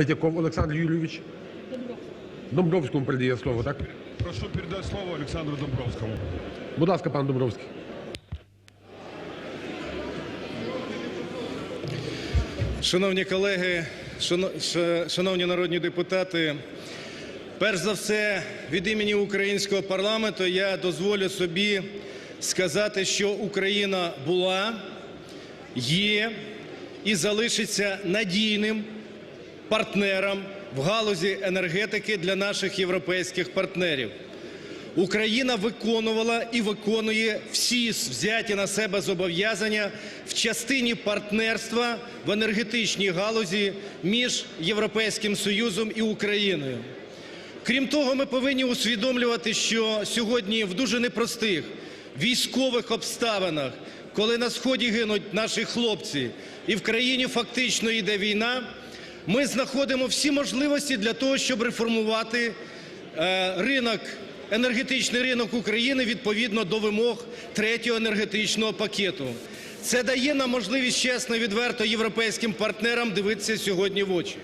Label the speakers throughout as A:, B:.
A: Третьяков Олександр Юрійович. Домбровському передає слово, так?
B: Прошу передать слово Александру Домбровскому.
A: Будь ласка, пан Домбровський.
C: Шановні колеги, шановні народні депутати, перш за все від імені українського парламенту я дозволю собі сказати, що Україна була, є і залишиться надійним партнером в галузі енергетики для наших європейських партнерів. Україна виконувала і виконує всі взяті на себе зобов'язання в частині партнерства в енергетичній галузі між Європейським Союзом і Україною. Крім того, ми повинні усвідомлювати, що сьогодні в дуже непростих військових обставинах, коли на сході гинуть наші хлопці і в країні фактично йде війна, ми знаходимо всі можливості для того, щоб реформувати е, ринок, енергетичний ринок України відповідно до вимог третього енергетичного пакету. Це дає нам можливість чесно відверто європейським партнерам дивитися сьогодні в очі.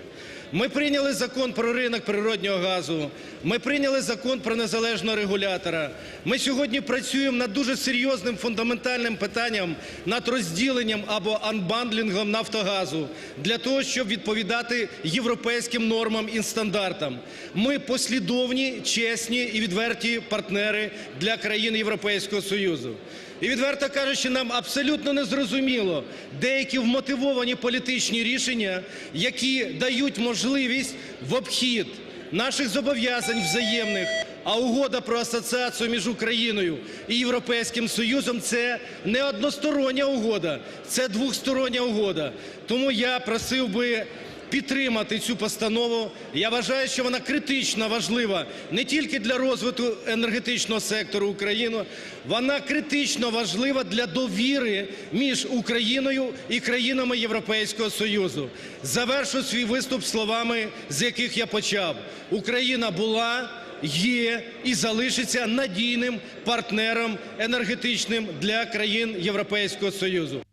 C: Ми прийняли закон про ринок природнього газу, ми прийняли закон про незалежного регулятора. Ми сьогодні працюємо над дуже серйозним фундаментальним питанням над розділенням або анбандлінгом Нафтогазу для того, щоб відповідати європейським нормам і стандартам. Ми послідовні, чесні і відверті партнери для країн Європейського Союзу. І відверто кажучи, нам абсолютно не зрозуміло деякі вмотивовані політичні рішення, які дають можливість в обхід наших зобов'язань взаємних, а угода про асоціацію між Україною і Європейським Союзом це не одностороння угода, це двостороння угода. Тому я просив би підтримати цю постанову. Я вважаю, що вона критично важлива не тільки для розвитку енергетичного сектору України, вона критично важлива для довіри між Україною і країнами Європейського Союзу. Завершу свій виступ словами, з яких я почав. Україна була, є і залишиться надійним партнером енергетичним для країн Європейського Союзу.